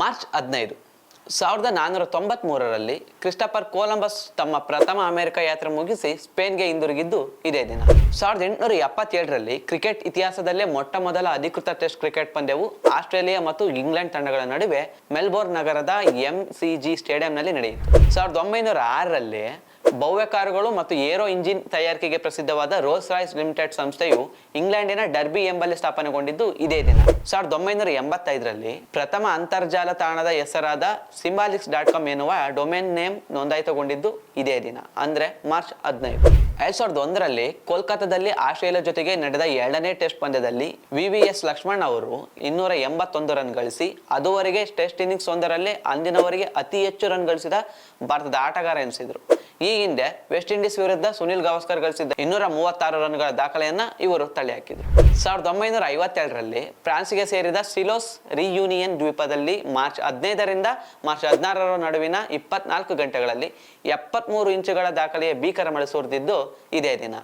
March ಹದಿನೈದು, ಸಾವಿರದ ನಾನ್ನೂರ ತೊಂಬತ್ಮೂರರಲ್ಲಿ ಕ್ರಿಸ್ಟಫರ್ ಕೊಲಂಬಸ್ ತಮ್ಮ ಪ್ರಥಮ ಅಮೆರಿಕ ಯಾತ್ರೆ ಮುಗಿಸಿ ಸ್ಪೇನ್ಗೆ ಹಿಂದಿರುಗಿದ್ದು ಇದೇ ದಿನ. ಸಾವಿರದ ಎಂಟುನೂರ ಎಪ್ಪತ್ತೇಳರಲ್ಲಿ ಕ್ರಿಕೆಟ್ ಇತಿಹಾಸದಲ್ಲೇ ಮೊಟ್ಟ ಮೊದಲ ಅಧಿಕೃತ ಟೆಸ್ಟ್ ಕ್ರಿಕೆಟ್ ಪಂದ್ಯವು ಆಸ್ಟ್ರೇಲಿಯಾ ಮತ್ತು ಇಂಗ್ಲೆಂಡ್ ತಂಡಗಳ ನಡುವೆ ಮೆಲ್ಬೋರ್ನ್ ನಗರದ ಎಂ ಸಿ ಜಿ ಸ್ಟೇಡಿಯಂನಲ್ಲಿ ನಡೆಯಿತು. ಸಾವಿರದ ಒಂಬೈನೂರ ಆರರಲ್ಲಿ ಭವ್ಯ ಕಾರುಗಳು ಮತ್ತು ಏರೋ ಇಂಜಿನ್ ತಯಾರಿಕೆಗೆ ಪ್ರಸಿದ್ಧವಾದ ರೋಲ್ಸ್ ರಾಯ್ಸ್ ಲಿಮಿಟೆಡ್ ಸಂಸ್ಥೆಯು ಇಂಗ್ಲೆಂಡಿನ ಡರ್ಬಿ ಎಂಬಲ್ಲಿ ಸ್ಥಾಪನೆಗೊಂಡಿದ್ದು ಇದೇ ದಿನ. ಸಾವಿರದ ಒಂಬೈನೂರ ಎಂಬತ್ತೈದರಲ್ಲಿ ಪ್ರಥಮ ಅಂತರ್ಜಾಲ ತಾಣದ ಹೆಸರಾದ ಸಿಂಬಾಲಿಕ್ಸ್ ಡಾಟ್ ಕಾಮ್ ಎನ್ನುವ ಡೊಮೇನ್ ನೇಮ್ ನೋಂದಾಯಿತಗೊಂಡಿದ್ದು ಇದೇ ದಿನ, ಅಂದ್ರೆ ಮಾರ್ಚ್ ಹದಿನೈದು. ಎರಡ್ ಸಾವಿರದ ಒಂದರಲ್ಲಿ ಕೋಲ್ಕತ್ತಾದಲ್ಲಿ ಆಸ್ಟ್ರೇಲಿಯಾ ಜೊತೆಗೆ ನಡೆದ ಎರಡನೇ ಟೆಸ್ಟ್ ಪಂದ್ಯದಲ್ಲಿ ವಿ ವಿ ಎಸ್ ಲಕ್ಷ್ಮಣ್ ಅವರು ಇನ್ನೂರ ಎಂಬತ್ತೊಂದು ರನ್ ಗಳಿಸಿ, ಅದುವರೆಗೆ ಟೆಸ್ಟ್ ಇನ್ನಿಂಗ್ಸ್ ಒಂದರಲ್ಲೇ ಅಂದಿನವರೆಗೆ ಅತಿ ಹೆಚ್ಚು ರನ್ ಗಳಿಸಿದ ಭಾರತದ ಆಟಗಾರ ಎನಿಸಿದ್ರು. ಈ ಹಿಂದೆ ವೆಸ್ಟ್ ಇಂಡೀಸ್ ವಿರುದ್ಧ ಸುನಿಲ್ ಗವಾಸ್ಕರ್ ಗಳಿಸಿದ್ದ ಇನ್ನೂರ ಮೂವತ್ತಾರು ರನ್ಗಳ ದಾಖಲೆಯನ್ನ ಇವರು ತಳ್ಳಿ ಹಾಕಿದ್ರು. ಸಾವಿರದ ಒಂಬೈನೂರ ಐವತ್ತೆರಡರಲ್ಲಿ ಫ್ರಾನ್ಸ್ಗೆ ಸೇರಿದ ಸಿಲೋಸ್ ರಿಯೂನಿಯನ್ ದ್ವೀಪದಲ್ಲಿ ಮಾರ್ಚ್ ಹದಿನೈದರಿಂದ ಮಾರ್ಚ್ ಹದಿನಾರರ ನಡುವಿನ ಇಪ್ಪತ್ನಾಲ್ಕು ಗಂಟೆಗಳಲ್ಲಿ ಎಪ್ಪತ್ಮೂರು ಇಂಚುಗಳ ದಾಖಲೆಯ ಭೀಕರ ಮಳೆ ಸುರಿದಿದ್ದು ಇದೇ ದಿನ.